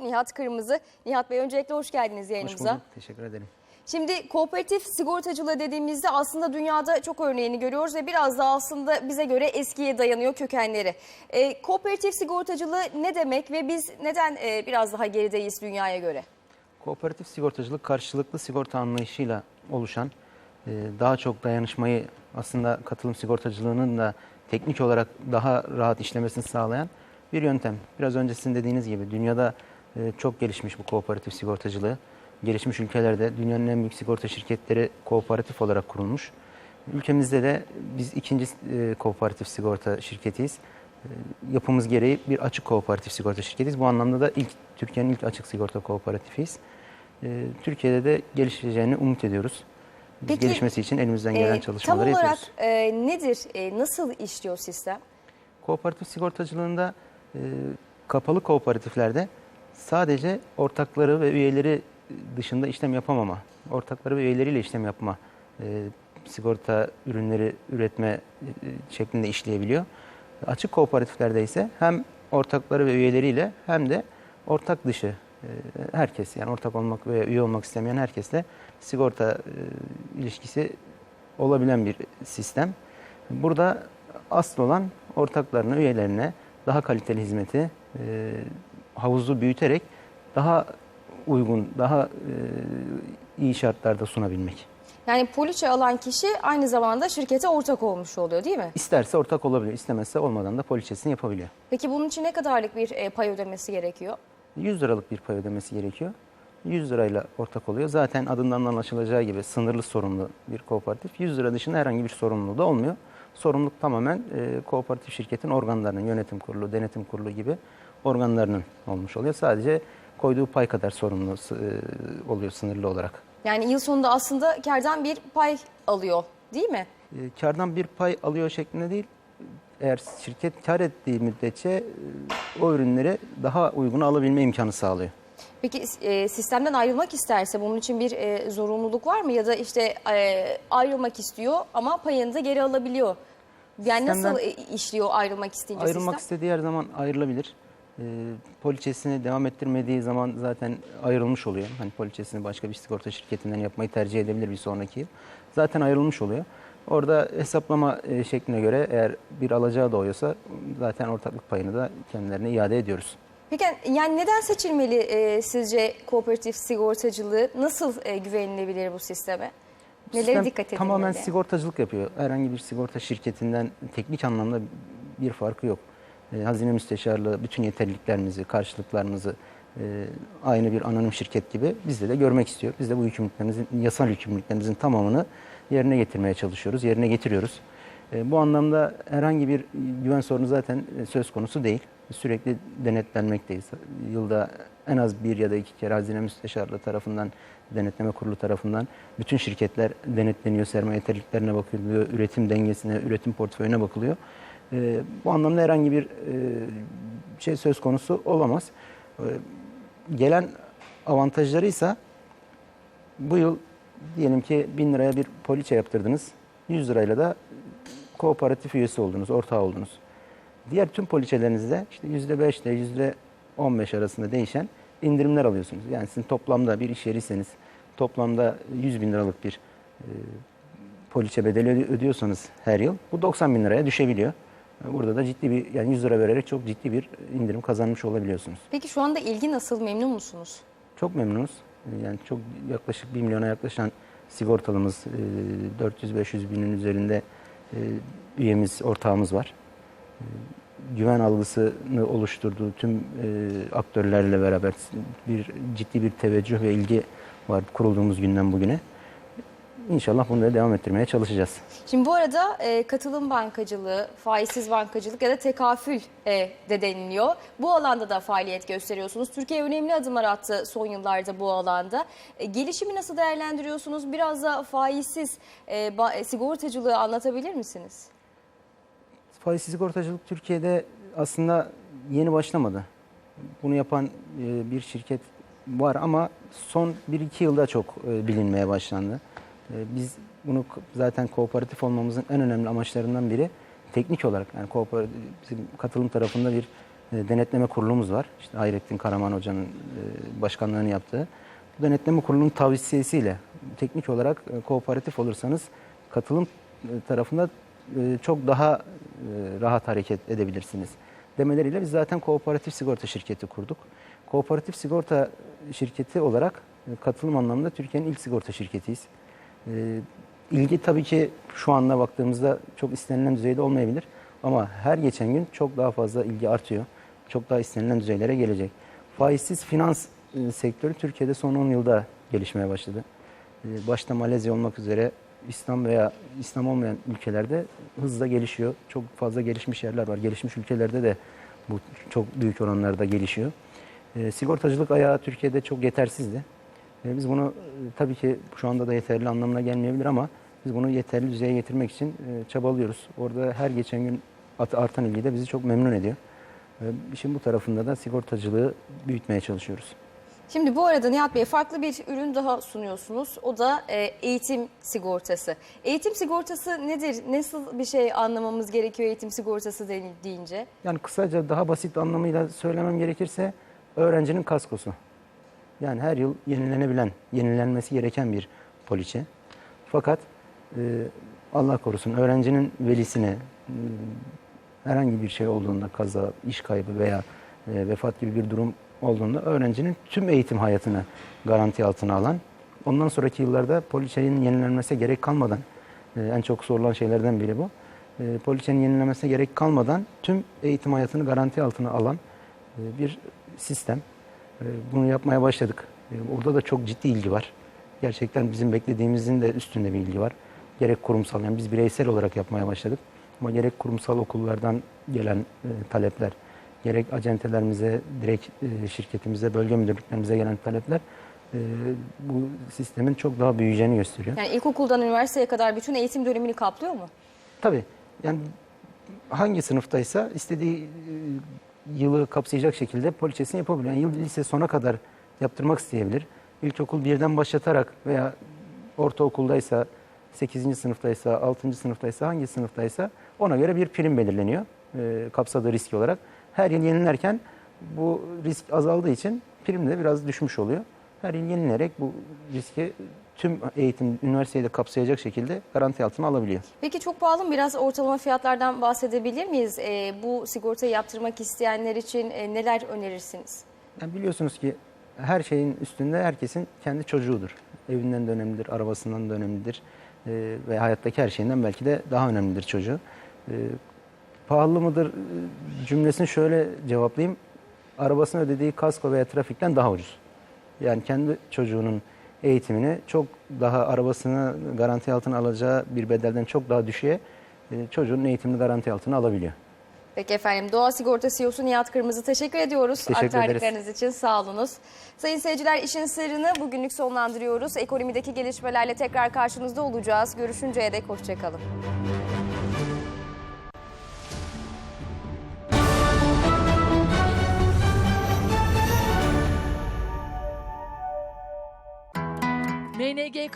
Nihat Kırmızı. Nihat Bey öncelikle hoş geldiniz Hoş yayınımıza. bulduk. Teşekkür ederim. Şimdi kooperatif sigortacılığı dediğimizde aslında dünyada çok örneğini görüyoruz ve biraz da aslında bize göre eskiye dayanıyor kökenleri. E, kooperatif sigortacılığı ne demek ve biz neden e, biraz daha gerideyiz dünyaya göre? Kooperatif sigortacılık karşılıklı sigorta anlayışıyla oluşan, e, daha çok dayanışmayı aslında katılım sigortacılığının da teknik olarak daha rahat işlemesini sağlayan bir yöntem. Biraz önce sizin dediğiniz gibi dünyada e, çok gelişmiş bu kooperatif sigortacılığı. Gelişmiş ülkelerde dünyanın en büyük sigorta şirketleri kooperatif olarak kurulmuş. Ülkemizde de biz ikinci e, kooperatif sigorta şirketiyiz. E, Yapımız gereği bir açık kooperatif sigorta şirketiyiz. Bu anlamda da ilk Türkiye'nin ilk açık sigorta kooperatifiyiz. Türkiye'de de gelişeceğini umut ediyoruz. Peki, gelişmesi için elimizden gelen E, çalışmaları tam olarak yapıyoruz. e, nedir, e, nasıl işliyor sistem? Kooperatif sigortacılığında e, kapalı kooperatiflerde sadece ortakları ve üyeleri dışında işlem yapamama, ortakları ve üyeleriyle işlem yapma, e, sigorta ürünleri üretme e, şeklinde işleyebiliyor. Açık kooperatiflerde ise hem ortakları ve üyeleriyle hem de ortak dışı e, herkes yani ortak olmak veya üye olmak istemeyen herkesle sigorta ilişkisi olabilen bir sistem. Burada asıl olan ortaklarına, üyelerine daha kaliteli hizmeti e, havuzu büyüterek daha uygun, daha e, iyi şartlarda sunabilmek. Yani poliçe alan kişi aynı zamanda şirkete ortak olmuş oluyor değil mi? İsterse ortak olabiliyor, istemezse olmadan da poliçesini yapabiliyor. Peki bunun için ne kadarlık bir e, pay ödemesi gerekiyor? 100 liralık bir pay ödemesi gerekiyor. 100 lirayla ortak oluyor. Zaten adından anlaşılacağı gibi sınırlı sorumlu bir kooperatif. 100 lira dışında herhangi bir sorumluluğu da olmuyor. Sorumluluk tamamen e, kooperatif şirketin organlarının, yönetim kurulu, denetim kurulu gibi organlarının olmuş oluyor. Sadece koyduğu pay kadar sorumlu e, oluyor sınırlı olarak. Yani yıl sonunda aslında kardan bir pay alıyor değil mi? E, kardan bir pay alıyor şeklinde değil. Eğer şirket kar ettiği müddetçe e, o ürünleri daha uygun alabilme imkanı sağlıyor. Peki e, sistemden ayrılmak isterse bunun için bir e, zorunluluk var mı? Ya da işte e, ayrılmak istiyor ama payını da geri alabiliyor. Yani nasıl Sistemden- e, işliyor ayrılmak isteyince Ayrılmak sistem? istediği her zaman ayrılabilir. Ee, poliçesini devam ettirmediği zaman zaten ayrılmış oluyor. Hani poliçesini başka bir sigorta şirketinden yapmayı tercih edebilir bir sonraki yıl. Zaten ayrılmış oluyor. Orada hesaplama e, şekline göre eğer bir alacağı doğuyorsa zaten ortaklık payını da kendilerine iade ediyoruz. Peki yani neden seçilmeli e, sizce kooperatif sigortacılığı? Nasıl e, güvenilebilir bu sisteme? Nelere Sistem dikkat edilmeli? Tamamen sigortacılık yapıyor. Herhangi bir sigorta şirketinden teknik anlamda bir farkı yok. E, hazine müsteşarlığı bütün yeterliliklerimizi, karşılıklarımızı e, aynı bir anonim şirket gibi bizde de görmek istiyor. Biz de bu yükümlülüklerimizin, yasal yükümlülüklerimizin tamamını yerine getirmeye çalışıyoruz, yerine getiriyoruz. E, bu anlamda herhangi bir güven sorunu zaten e, söz konusu değil. Sürekli denetlenmekteyiz. Yılda en az bir ya da iki kere hazine müsteşarlığı tarafından, denetleme kurulu tarafından bütün şirketler denetleniyor, sermaye yeterliliklerine bakılıyor, üretim dengesine, üretim portföyüne bakılıyor. E, bu anlamda herhangi bir e, şey söz konusu olamaz. E, gelen avantajları ise bu yıl diyelim ki 1000 liraya bir poliçe yaptırdınız. 100 lirayla da kooperatif üyesi oldunuz, ortağı oldunuz. Diğer tüm poliçelerinizde işte %5 ile %15 arasında değişen indirimler alıyorsunuz. Yani sizin toplamda bir iş yeriyseniz toplamda 100 bin liralık bir e, poliçe bedeli ödüyorsanız her yıl bu 90 bin liraya düşebiliyor. Burada da ciddi bir yani 100 lira vererek çok ciddi bir indirim kazanmış olabiliyorsunuz. Peki şu anda ilgi nasıl? Memnun musunuz? Çok memnunuz. Yani çok yaklaşık 1 milyona yaklaşan sigortalımız, e, 400-500 binin üzerinde e, üyemiz, ortağımız var. Güven algısını oluşturduğu tüm e, aktörlerle beraber bir ciddi bir teveccüh ve ilgi var kurulduğumuz günden bugüne. İnşallah bunu da devam ettirmeye çalışacağız. Şimdi bu arada e, katılım bankacılığı, faizsiz bankacılık ya da tekafül e, de deniliyor. Bu alanda da faaliyet gösteriyorsunuz. Türkiye önemli adımlar attı son yıllarda bu alanda. E, gelişimi nasıl değerlendiriyorsunuz? Biraz da faizsiz e, e, sigortacılığı anlatabilir misiniz? Faizsiz sigortacılık Türkiye'de aslında yeni başlamadı. Bunu yapan e, bir şirket var ama son 1-2 yılda çok e, bilinmeye başlandı. E, Biz bunu zaten kooperatif olmamızın en önemli amaçlarından biri teknik olarak yani kooperatif, bizim katılım tarafında bir denetleme kurulumuz var. İşte Hayrettin Karaman Hoca'nın başkanlığını yaptığı. Bu denetleme kurulunun tavsiyesiyle teknik olarak kooperatif olursanız katılım tarafında e, çok daha e, rahat hareket edebilirsiniz. Demeleriyle biz zaten kooperatif sigorta şirketi kurduk. Kooperatif sigorta şirketi olarak e, katılım anlamında Türkiye'nin ilk sigorta şirketiyiz. E, İlgi tabii ki şu anda baktığımızda çok istenilen düzeyde olmayabilir. Ama her geçen gün çok daha fazla ilgi artıyor. Çok daha istenilen düzeylere gelecek. Faizsiz finans sektörü Türkiye'de son 10 yılda gelişmeye başladı. Başta Malezya olmak üzere İslam veya İslam olmayan ülkelerde hızla gelişiyor. Çok fazla gelişmiş yerler var. Gelişmiş ülkelerde de bu çok büyük oranlarda gelişiyor. E, sigortacılık ayağı Türkiye'de çok yetersizdi. E, biz bunu e, tabii ki şu anda da yeterli anlamına gelmeyebilir ama biz bunu yeterli düzeye getirmek için e, çabalıyoruz. Orada her geçen gün artan ilgi de bizi çok memnun ediyor. E, işin bu tarafında da sigortacılığı büyütmeye çalışıyoruz. Şimdi bu arada Nihat Bey farklı bir ürün daha sunuyorsunuz. O da e, eğitim sigortası. Eğitim sigortası nedir? Nasıl bir şey anlamamız gerekiyor eğitim sigortası denildiğince? Yani kısaca daha basit anlamıyla söylemem gerekirse öğrencinin kaskosu. Yani her yıl yenilenebilen, yenilenmesi gereken bir poliçe. Fakat e, Allah korusun öğrencinin velisine e, herhangi bir şey olduğunda kaza, iş kaybı veya e, vefat gibi bir durum olduğunda öğrencinin tüm eğitim hayatını garanti altına alan, ondan sonraki yıllarda poliçenin yenilenmesi gerek kalmadan, e, en çok sorulan şeylerden biri bu. E, poliçenin yenilenmesine gerek kalmadan tüm eğitim hayatını garanti altına alan e, bir sistem. E, Bunu yapmaya başladık. E, Orada da çok ciddi ilgi var. Gerçekten bizim beklediğimizin de üstünde bir ilgi var. Gerek kurumsal, yani biz bireysel olarak yapmaya başladık. Ama gerek kurumsal okullardan gelen e, talepler, gerek acentelerimize, direkt e, şirketimize, bölge müdürlüklerimize gelen talepler e, bu sistemin çok daha büyüyeceğini gösteriyor. Yani ilkokuldan üniversiteye kadar bütün eğitim dönemini kaplıyor mu? Tabii. Yani hangi sınıftaysa istediği e, yılı kapsayacak şekilde poliçesini yapabilir. Yani yıl lise sona kadar yaptırmak isteyebilir. İlkokul birden başlatarak veya ortaokuldaysa, 8. sınıftaysa, 6. sınıftaysa, hangi sınıftaysa ona göre bir prim belirleniyor. E, kapsadığı riski olarak. Her yıl yenilerken bu risk azaldığı için prim de biraz düşmüş oluyor. Her yıl yenilerek bu riski tüm eğitim, üniversiteyi de kapsayacak şekilde garanti altına alabiliyor. Peki çok pahalı mı? Biraz ortalama fiyatlardan bahsedebilir miyiz? E, bu sigortayı yaptırmak isteyenler için e, neler önerirsiniz? Yani biliyorsunuz ki her şeyin üstünde herkesin kendi çocuğudur. Evinden de önemlidir, arabasından da önemlidir Ee, ve hayattaki her şeyinden belki de daha önemlidir çocuğu. Ee, pahalı mıdır e, cümlesini şöyle cevaplayayım. Arabasına ödediği kasko veya trafikten daha ucuz. Yani kendi çocuğunun eğitimini çok daha arabasını garanti altına alacağı bir bedelden çok daha düşüğe e, çocuğun eğitimini garanti altına alabiliyor. Peki efendim Doğa Sigorta CEO'su Nihat Kırmızı teşekkür ediyoruz. Teşekkür ederiz. Aktardıklarınız için sağ olunuz. Sayın seyirciler işin sırrını bugünlük sonlandırıyoruz. Ekonomideki gelişmelerle tekrar karşınızda olacağız. Görüşünceye dek hoşçakalın. MNG